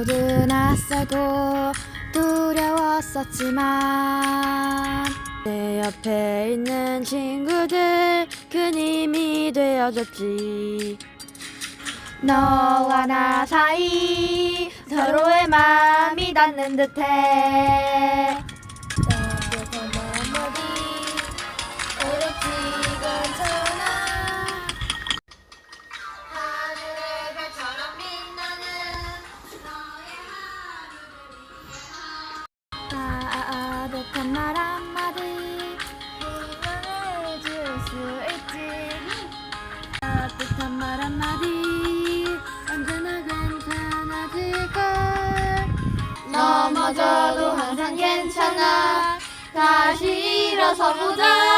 모두 낯설고 두려웠었지만 내 옆에 있는 친구들 큰 힘이 되어줬지. 너와 나 사이 서로의 마음이 닿는 듯해 따뜻한 말 한마디. 응원해줄 수 있지. 따뜻한 말 한마디. 언제나 괜찮아질걸. 넘어져도 항상 괜찮아. 다시 일어서 보자